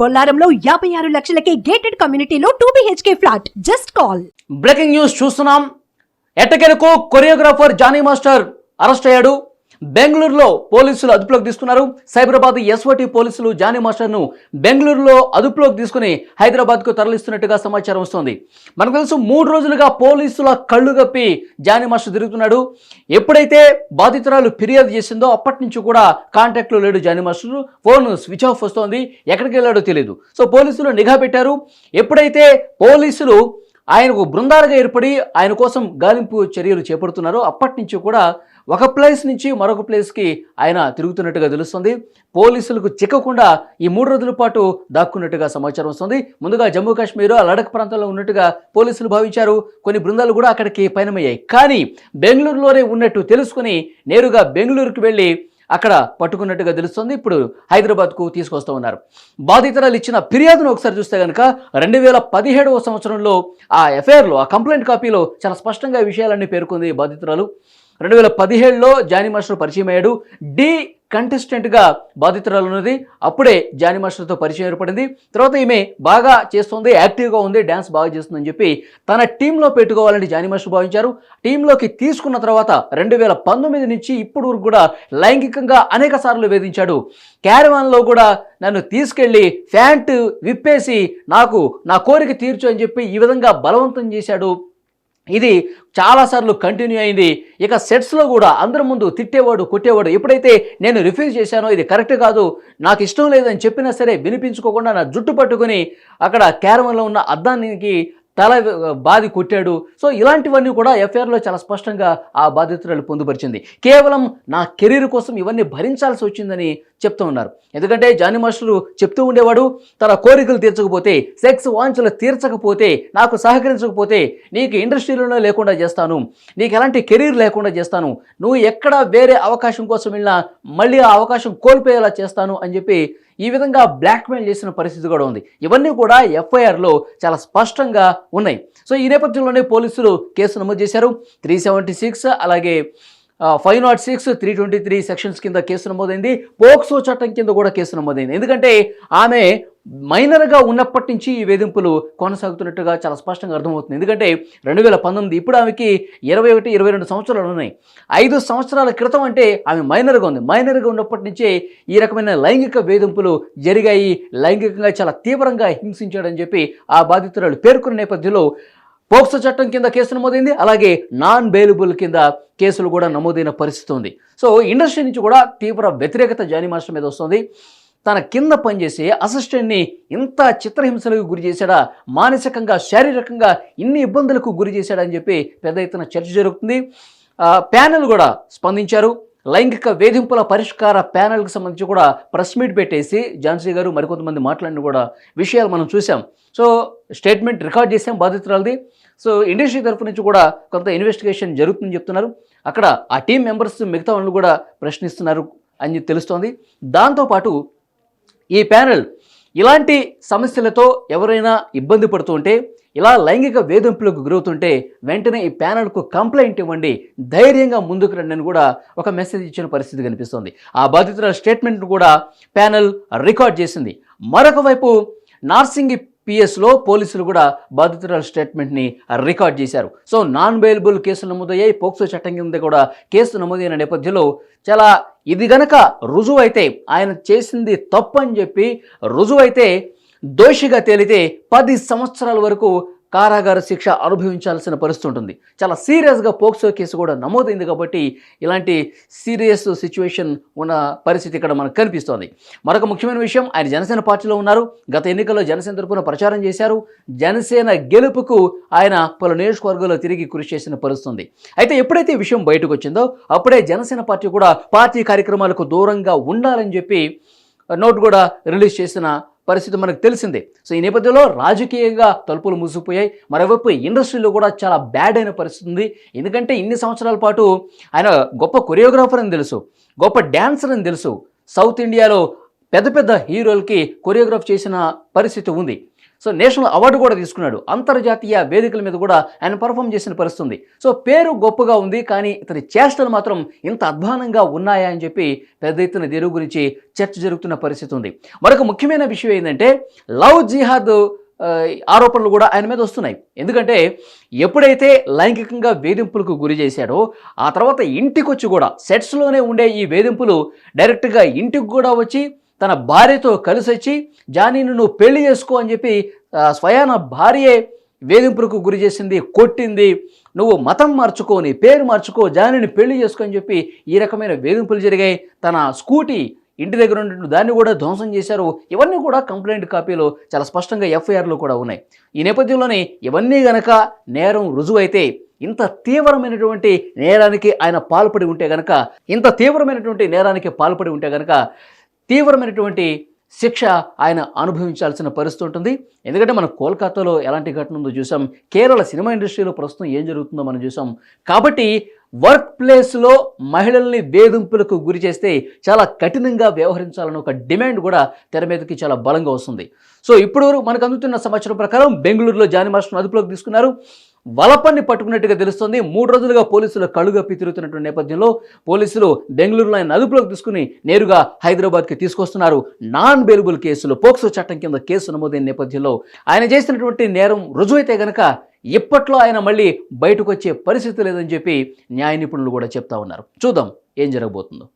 బొల్లారంలో యాభై ఆరు లక్షలకే గేటెడ్ కమ్యూనిటీలో two BHK flat just call breaking news చూస్తున్నాం. ఎట్టకెలకు కొరియోగ్రాఫర్ జానీ మాస్టర్ అరెస్ట్ అయ్యాడు. బెంగళూరులో పోలీసులు అదుపులోకి తీసుకున్నారు. సైబరాబాద్ ఎస్ఓటి పోలీసులు జానీ మాస్టర్ను బెంగళూరులో అదుపులోకి తీసుకుని హైదరాబాద్కు తరలిస్తున్నట్టుగా సమాచారం వస్తోంది. మనకు తెలుసు మూడు రోజులుగా పోలీసుల కళ్ళు కప్పి జానీ మాస్టర్ తిరుగుతున్నాడు. ఎప్పుడైతే బాధితురాలు ఫిర్యాదు చేసిందో అప్పటి నుంచి కూడా కాంటాక్ట్లో లేడు Jani master. Phone switch off వస్తోంది. ఎక్కడికి వెళ్ళాడో తెలియదు సో పోలీసులు నిఘా పెట్టారు. ఎప్పుడైతే పోలీసులు ఆయనకు బృందాలుగా ఏర్పడి ఆయన కోసం గాలింపు చర్యలు చేపడుతున్నారో అప్పటి నుంచి కూడా ఒక ప్లేస్ నుంచి మరొక ప్లేస్కి ఆయన తిరుగుతున్నట్టుగా తెలుస్తుంది. పోలీసులకు చిక్కకుండా ఈ మూడు రోజుల పాటు దాక్కున్నట్టుగా సమాచారం వస్తుంది. ముందుగా జమ్మూ కాశ్మీర్ లడక్ ప్రాంతంలో ఉన్నట్టుగా పోలీసులు భావించారు. కొన్ని బృందాలు కూడా అక్కడికి పయనమయ్యాయి. కానీ బెంగళూరులోనే ఉన్నట్టు తెలుసుకుని నేరుగా బెంగళూరుకు వెళ్ళి అక్కడ పట్టుకున్నట్టుగా తెలుస్తుంది. ఇప్పుడు హైదరాబాద్కు తీసుకొస్తూ ఉన్నారు. బాధితురాలు ఇచ్చిన ఫిర్యాదును ఒకసారి చూస్తే కనుక రెండు వేల పదిహేడవ సంవత్సరంలో ఆ ఎఫ్ఐఆర్లో ఆ కంప్లైంట్ కాపీలో చాలా స్పష్టంగా విషయాలన్నీ పేర్కొంది బాధితురాలు. రెండు వేల పదిహేడులో జానీ మాస్టర్ పరిచయం అయ్యాడు. డి కంటెస్టెంట్గా బాధితురాలు ఉన్నది. అప్పుడే జానీ మాస్టర్తో పరిచయం ఏర్పడింది. తర్వాత ఈమె బాగా చేస్తుంది యాక్టివ్గా ఉంది డ్యాన్స్ బాగా చేస్తుందని చెప్పి తన టీంలో పెట్టుకోవాలని జానీ మాస్టర్ భావించారు. టీంలోకి తీసుకున్న తర్వాత రెండు వేల పంతొమ్మిది నుంచి ఇప్పుడు వరకు కూడా లైంగికంగా అనేక సార్లు వేధించాడు. క్యారవాన్లో కూడా నన్ను తీసుకెళ్ళి ఫ్యాంట్ విప్పేసి నాకు నా కోరిక తీర్చు అని చెప్పి ఈ విధంగా బలవంతం చేశాడు ఇది చాలాసార్లు కంటిన్యూ అయింది. ఇక సెట్స్లో కూడా అందరి ముందు తిట్టేవాడు కొట్టేవాడు ఎప్పుడైతే నేను రిఫ్యూజ్ చేశానో ఇది కరెక్ట్ కాదు నాకు ఇష్టం లేదని చెప్పినా సరే వినిపించుకోకుండా నా జుట్టు పట్టుకొని అక్కడ క్యారమన్లో ఉన్న అద్దానికి తల బాధి కొట్టాడు. సో ఇలాంటివన్నీ కూడా ఎఫ్ఐఆర్లో చాలా స్పష్టంగా ఆ బాధితురాలు పొందుపరిచింది. కేవలం నా కెరీర్ కోసం ఇవన్నీ భరించాల్సి వచ్చిందని చెప్తూ ఉన్నారు. ఎందుకంటే జానీ మాస్టరు చెప్తూ ఉండేవాడు తన కోరికలు తీర్చకపోతే సెక్స్ వాంఛలు తీర్చకపోతే నాకు సహకరించకపోతే నీకు ఇండస్ట్రీలోనే లేకుండా చేస్తాను. నీకు ఎలాంటి కెరీర్ లేకుండా చేస్తాను. నువ్వు ఎక్కడ వేరే అవకాశం కోసం వెళ్ళినా మళ్ళీ ఆ అవకాశం కోల్పోయేలా చేస్తాను అని చెప్పి ఈ విధంగా బ్లాక్మెయిల్ చేసిన పరిస్థితి కూడా ఉంది. ఇవన్నీ కూడా ఎఫ్ఐఆర్లో చాలా స్పష్టంగా ఉన్నాయి. సో ఈ నేపథ్యంలోనే పోలీసులు కేసు నమోదు చేశారు. త్రీ సెవెంటీ సిక్స్ అలాగే five not six three twenty three sections కింద కేసు నమోదైంది. పోక్సో చట్టం కింద కూడా కేసు నమోదైంది. ఎందుకంటే ఆమె మైనర్గా ఉన్నప్పటి నుంచి ఈ వేధింపులు కొనసాగుతున్నట్టుగా చాలా స్పష్టంగా అర్థమవుతుంది. ఎందుకంటే రెండు వేల పంతొమ్మిది ఇప్పుడు ఆమెకి ఇరవై ఒకటి ఇరవై రెండు సంవత్సరాలు ఉన్నాయి. ఐదు సంవత్సరాల క్రితం అంటే ఆమె మైనర్గా ఉంది. మైనర్గా ఉన్నప్పటి నుంచే ఈ రకమైన లైంగిక వేధింపులు జరిగాయి. లైంగికంగా చాలా తీవ్రంగా హింసించాడని చెప్పి ఆ బాధితురాలు పేర్కొన్న నేపథ్యంలో పోక్సో చట్టం కింద కేసు నమోదైంది. అలాగే నాన్ బెయిలబుల్ కింద కేసులు కూడా నమోదైన పరిస్థితి ఉంది. సో ఇండస్ట్రీ నుంచి కూడా తీవ్ర వ్యతిరేకత జానీ మాస్టర్ మీద వస్తుంది. తన కింద పనిచేసే అసిస్టెంట్ని ఇంత చిత్రహింసలకు గురి చేశాడా? మానసికంగా శారీరకంగా ఇన్ని ఇబ్బందులకు గురి చేశాడని చెప్పి పెద్ద ఎత్తున చర్చ జరుగుతుంది. ప్యానెల్ కూడా స్పందించారు. లైంగిక వేధింపుల పరిష్కార ప్యానెల్కి సంబంధించి కూడా ప్రెస్ మీట్ పెట్టేసి ఝాన్సీ గారు మరికొంతమంది మాట్లాడిన కూడా విషయాలు మనం చూసాం సో స్టేట్మెంట్ రికార్డ్ చేసాం బాధితురాలది. సో ఇండస్ట్రీ తరఫు నుంచి కూడా కొంత ఇన్వెస్టిగేషన్ జరుగుతుందని చెప్తున్నారు. అక్కడ ఆ టీం మెంబర్స్ మిగతా వాళ్ళు కూడా ప్రశ్నిస్తున్నారు అని తెలుస్తోంది. దాంతోపాటు ఈ ప్యానెల్ ఇలాంటి సమస్యలతో ఎవరైనా ఇబ్బంది పడుతుంటే ఉంటే ఇలా లైంగిక వేధింపులకు గురవుతుంటే వెంటనే ఈ ప్యానెల్కు కంప్లైంట్ ఇవ్వండి. ధైర్యంగా ముందుకు రండి అని కూడా ఒక మెసేజ్ ఇచ్చిన పరిస్థితి కనిపిస్తోంది. ఆ బాధితుల స్టేట్మెంట్ను కూడా ప్యానెల్ రికార్డ్ చేసింది. మరొక వైపు నార్సింగి పిఎస్లో పోలీసులు కూడా బాధితురాల స్టేట్మెంట్ని రికార్డ్ చేశారు. సో నాన్ బెయిలబుల్ కేసులు నమోదయ్యాయి. పోక్సో చట్టం కింద కూడా కేసు నమోదైన నేపథ్యంలో చాలా ఇది గనక రుజువు అయితే ఆయన చేసింది తప్పు అని చెప్పి రుజువు అయితే దోషిగా తేలితే పది సంవత్సరాల వరకు కారాగార శిక్ష అనుభవించాల్సిన పరిస్థితి ఉంటుంది. చాలా సీరియస్గా పోక్సో కేసు కూడా నమోదైంది కాబట్టి ఇలాంటి సీరియస్ సిచ్యువేషన్ ఉన్న పరిస్థితి ఇక్కడ మనకు కనిపిస్తోంది. మరొక ముఖ్యమైన విషయం ఆయన జనసేన పార్టీలో ఉన్నారు. గత ఎన్నికల్లో జనసేన తరపున ప్రచారం చేశారు. జనసేన గెలుపుకు ఆయన పలు నియోజకవర్గాల్లో తిరిగి కృషి చేసిన పరిస్థితుంది అయితే ఎప్పుడైతే ఈ విషయం బయటకు వచ్చిందో అప్పుడే జనసేన పార్టీ కూడా పార్టీ కార్యక్రమాలకు దూరంగా ఉండాలని చెప్పి నోట్ కూడా రిలీజ్ చేసిన పరిస్థితి మనకు తెలిసిందే. సో ఈ నేపథ్యంలో రాజకీయంగా తలుపులు మూసిపోయాయి మరోవైపు ఇండస్ట్రీలో కూడా చాలా బ్యాడ్ అయిన పరిస్థితి ఉంది. ఎందుకంటే ఇన్ని సంవత్సరాల పాటు ఆయన గొప్ప కొరియోగ్రాఫర్ అని తెలుసు గొప్ప డ్యాన్సర్ అని తెలుసు. సౌత్ ఇండియాలో పెద్ద పెద్ద హీరోలకి కొరియోగ్రాఫ్ చేసిన పరిస్థితి ఉంది. సో నేషనల్ అవార్డు కూడా తీసుకున్నాడు. అంతర్జాతీయ వేదికల మీద కూడా ఆయన పర్ఫామ్ చేసిన పరిస్థితి ఉంది సో పేరు గొప్పగా ఉంది కానీ ఇతని చేష్టలు మాత్రం ఇంత అధ్వానంగా ఉన్నాయా అని చెప్పి పెద్ద ఎత్తున దేరు గురించి చర్చ జరుగుతున్న పరిస్థితి ఉంది. మరొక ముఖ్యమైన విషయం ఏంటంటే లవ్ జిహాద్ ఆరోపణలు కూడా ఆయన మీద వస్తున్నాయి. ఎందుకంటే ఎప్పుడైతే లైంగికంగా వేధింపులకు గురి చేశాడో ఆ తర్వాత ఇంటికి వచ్చి కూడా సెట్స్లోనే ఉండే ఈ వేధింపులు డైరెక్ట్గా ఇంటికి కూడా వచ్చి తన భార్యతో కలిసి వచ్చి జానీని నువ్వు పెళ్ళి చేసుకో అని చెప్పి స్వయాన భార్యే వేధింపులకు గురి చేసింది కొట్టింది. నువ్వు మతం మార్చుకో నీ పేరు మార్చుకో జానీని పెళ్ళి చేసుకో అని చెప్పి ఈ రకమైన వేధింపులు జరిగాయి. తన స్కూటీ ఇంటి దగ్గర ఉన్నటువంటి దాన్ని కూడా ధ్వంసం చేశారు. ఇవన్నీ కూడా కంప్లైంట్ కాపీలో చాలా స్పష్టంగా ఎఫ్ఐఆర్లో కూడా ఉన్నాయి. ఈ నేపథ్యంలోనే ఇవన్నీ గనక నేరం రుజువైతే ఇంత తీవ్రమైనటువంటి నేరానికి ఆయన పాల్పడి ఉంటే గనక ఇంత తీవ్రమైనటువంటి నేరానికి పాల్పడి ఉంటే గనక తీవ్రమైనటువంటి శిక్ష ఆయన అనుభవించాల్సిన పరిస్థితి ఉంటుంది. ఎందుకంటే మనం కోల్కతాలో ఎలాంటి ఘటన ఉందో చూసాం. కేరళ సినిమా ఇండస్ట్రీలో ప్రస్తుతం ఏం జరుగుతుందో మనం చూసాం. కాబట్టి వర్క్ ప్లేస్లో మహిళల్ని వేధింపులకు గురి చేస్తే చాలా కఠినంగా వ్యవహరించాలని ఒక డిమాండ్ కూడా తెర మీదకి చాలా బలంగా వస్తుంది. సో ఇప్పుడు మనకు అందుతున్న సమాచారం ప్రకారం బెంగళూరులో జాని మాస్టర్ను అదుపులోకి తీసుకున్నారు. వలపన్ని పట్టుకున్నట్టుగా తెలుస్తుంది. మూడు రోజులుగా పోలీసులు కళ్ళుగప్పి తిరుగుతున్నటువంటి నేపథ్యంలో పోలీసులు బెంగళూరులో ఆయన అదుపులోకి తీసుకుని నేరుగా హైదరాబాద్కి తీసుకొస్తున్నారు. నాన్ బెయిలబుల్ కేసులు పోక్సో చట్టం కింద కేసు నమోదైన నేపథ్యంలో ఆయన చేసినటువంటి నేరం రుజువైతే గనక ఇప్పట్లో ఆయన మళ్ళీ బయటకు వచ్చే పరిస్థితి లేదని చెప్పి న్యాయ నిపుణులు కూడా చెప్తా ఉన్నారు. చూద్దాం ఏం జరగబోతుందో.